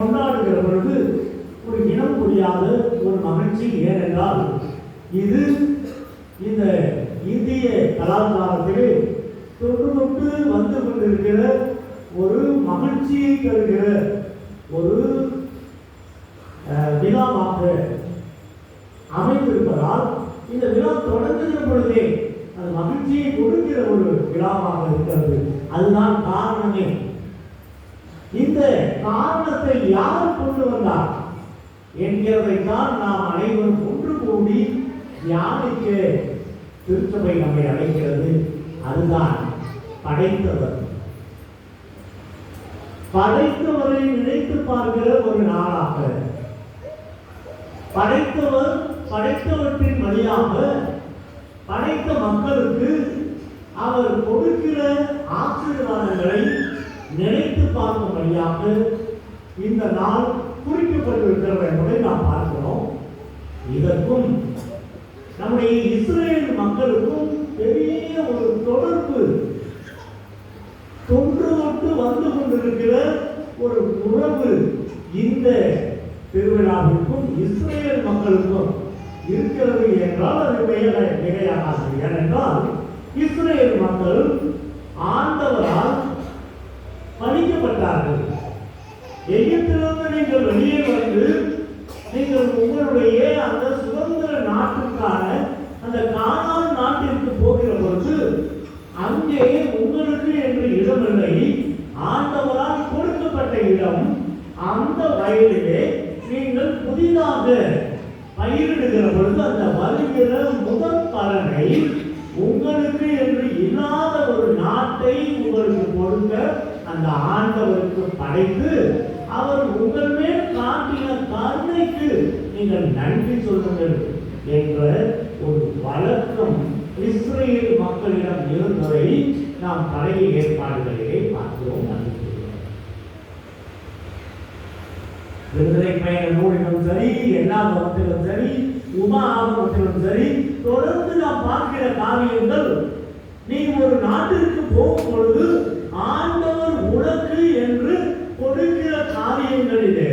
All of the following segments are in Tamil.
கொண்டாடுகிற பொழுது ஒரு இனம் புரியாத ஒரு மகிழ்ச்சி ஏனென்றால் இது இந்த இந்திய கலாச்சாரத்திலே தொட்டு தொட்டு வந்து கொண்டிருக்கிற ஒரு மகிழ்ச்சியை தருகிற ஒரு அஹ், விழாவாக அமைந்திருப்பதால் இந்த விழா தொடங்குகிற பொழுதே அது மகிழ்ச்சியை கொடுக்கிற ஒரு விழாவாக இருக்கிறது. அதுதான் காரணமே. இந்த காரணத்தை யார் கொண்டு வந்தார்? என்கிறதைத்தான் நாம் அனைவரும் ஒன்று கூடி தியானிக்க திருச்சபை நம்மை அழைக்கிறது. அதுதான் படைத்தவர். படைத்தவரை நினைத்து பார்க்கிற ஒரு நாளாக. படைத்தவர் படைத்தவற்றின் வழியாக படைத்த மக்களுக்கு அவர் கொடுக்கிற ஆசீர்வாதங்களை நினை பார்க்கும் வழியாக இந்த நாள் குறிக்கப்பட்டிருக்கிறது என்பதை நாம் பார்க்கிறோம். இதற்கும் நம்முடைய இஸ்ரேல் மக்களுக்கும் பெரிய ஒரு தொடர்பு. தொன்று தொட்டு வந்து கொண்டிருக்கிற ஒரு உறவு இந்த திருவிழாவிற்கும் இஸ்ரேல் மக்களுக்கும் இருக்கிறது என்றால் அது பெயர் மிகையாகாது ஏனென்றால் இஸ்ரேல் மக்கள் ஆண்டவரால் பணிக்கப்பட்டார்கள். எகிப்திலிருந்து நீங்கள் வெளியே வந்து நீங்கள் உங்களுடைய அந்த சுதந்திர நாட்டுக்கான அந்த கானான் நாட்டிற்கு போகிற பொழுது அங்கே உங்களுக்கு என்று இடமில்லை. ஆண்டவரால் கொடுக்கப்பட்ட இடம் அந்த வயலிலே நீங்கள் புதிதாக பயிரிடுகிற பொழுது அந்த வருகிற முதல் பலனை உங்களுக்கு என்று இல்லாத ஒரு நாட்டை உங்களுக்கு கொடுக்க அந்த ஆண்டவருக்கு படைத்து அவர் உங்கள் மேல் காட்டின கருணைக்கு நீங்கள் நன்றி சொல்லுங்கள் என்ற ஒரு வழக்கம் இஸ்ரேல் மக்களிடம் இருந்ததை நாம் பழைய ஏற்பாடுகளிலே பார்க்கிறோம். விடுதலை பயண நூலிலும் சரி எல்லா மதத்திலும் சரி உமா ஆகமத்திலும் சரி தொடர்ந்து நாம் பார்க்கிற காரியங்கள் நீ ஒரு நாட்டிற்கு போகும் பொழுது ஆண்டவர் உனக்கு என்று கொடுக்கிற காரியங்களிலே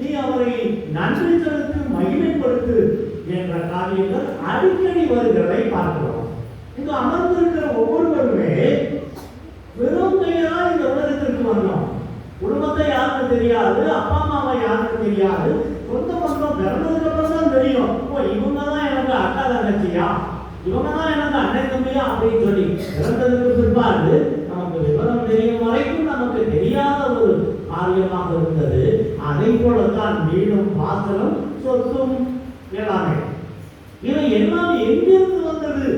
நீ அவரை நன்றி செலுத்து மகிமைப்படுத்து என்ற காரியங்கள் அடிக்கடி வருகிறதை பார்க்கிறோம். இங்கு அமர்ந்திருக்கிற ஒவ்வொருவருமே வெறும் கையா இந்த உலகத்திற்கு வந்தோம். குடும்பத்தை யாருக்கு தெரியாது அப்பா அம்மாவை யாருக்கும் தெரியாது? சொந்த பந்தம் பிறந்ததுக்கு அப்புறம் தான் தெரியும். ஓ இவங்க தான் எனக்கு அக்கா தங்கச்சியா? இவங்க தான் எனக்கு அண்ணன் தம்பியா? அப்படின்னு சொல்லி பிறந்ததுக்கு பிற்பாடு விவரம் தெரியும் வரைக்கும் நமக்கு தெரியாத ஒரு காரியமாக இருந்தது. அதை போலத்தான் வீடும் வாசலும் சொத்தும் எல்லாமே இவை எல்லாம் எங்கிருந்து வந்தது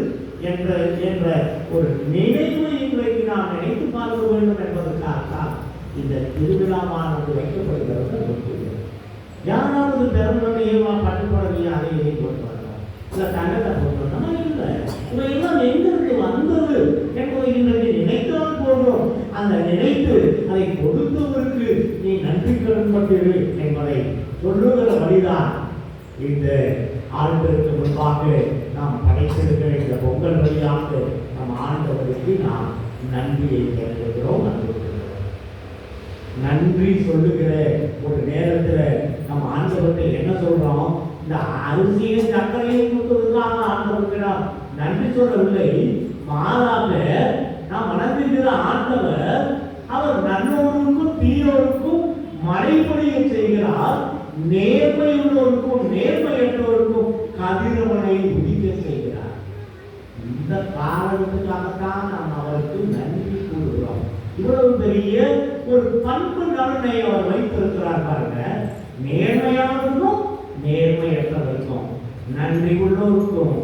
என்ற என்ற ஒரு நினைவு இன்றைக்கு நாம் நினைத்து பார்க்க வேண்டும் என்பதற்காகத்தான் இந்த திருவிழாவானது வைக்கப்படுகிறது யாராவது பிறந்தவனையேவா பட்டுப்படவில்லை அதை இதை போட்டு வரலாம் இல்ல தங்கத்தை கொண்டு வரலாம் இல்லை. இவை எல்லாம் எங்கிருந்து வந்தது என்பதை இன்றைக்கு நினைத்தால் போதும் அந்த நினைத்து அதை கொடுத்தவருக்கு நீ நன்றி கடன்பட்டிரு என்பதை சொல்லுகிற வழிதான் இந்த ஆண்டுக்கு முன்பாக நாம் படைத்திருக்கிற இந்த பொங்கல் வழியாக நம் ஆண்டவருக்கு நாம் நன்றியை தெரிவிக்கிறோம் நன்றி நன்றி சொல்லுகிற ஒரு நேரத்தில் நம்ம ஆண்டவர்கிட்ட என்ன சொல்றோம்? இந்த அரிசியும் சர்க்கரையும் கொடுத்ததுதான் ஆண்டவருக்கு நாம் நன்றி சொல்லவில்லை. மாறாக நாம் வணங்குகிற ஆண்டவர் நேர்மை உள்ளோருக்கும் நேர்மையற்றோருக்கும் கதிரவனை உதிக்க செய்கிறார். இந்த காரணத்துக்காகத்தான் நாம் அவருக்கு நன்றி கூறுகிறோம். இவ்வளவு பெரிய ஒரு பண்பு நலனை அவர் வைத்திருக்கிறார் பாருங்க. நேர்மையானவருக்கும் நேர்மையற்றவருக்கும் நன்றி உள்ளவருக்கும்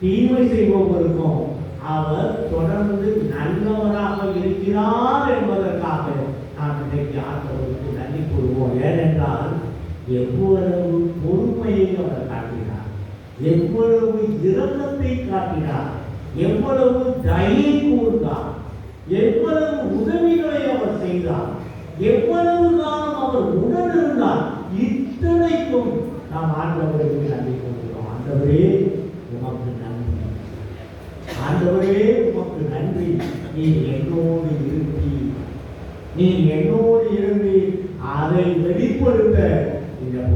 தீமை செய்பவருக்கும் அவர் தொடர்ந்து நல்லவராக இருக்கிறார் என்பதற்காக நாம் இன்றைக்கு ஆண்டவருக்கு நன்றி கூறுவோம் ஏனென்றால் எவ்வளவு பொறுமையை அவர் காட்டினார்? எவ்வளவு இரக்கத்தை காட்டினார்? எவ்வளவு தயை கூர்ந்தார்? எவ்வளவு உதவிகளை அவர் செய்தார்? எவ்வளவு காலம் அவர் உணர்ந்தார் இத்தனைக்கும் நாம் ஆண்டவருக்கு நன்றி கொள்கிறோம் ஆண்டவரே உமக்கு நன்றி. ஆண்டவரே உமக்கு நன்றி. நீ என்னோடு இருப்பி நீ என்னோடு இருந்து அதை வெளிப்படுத்த я был.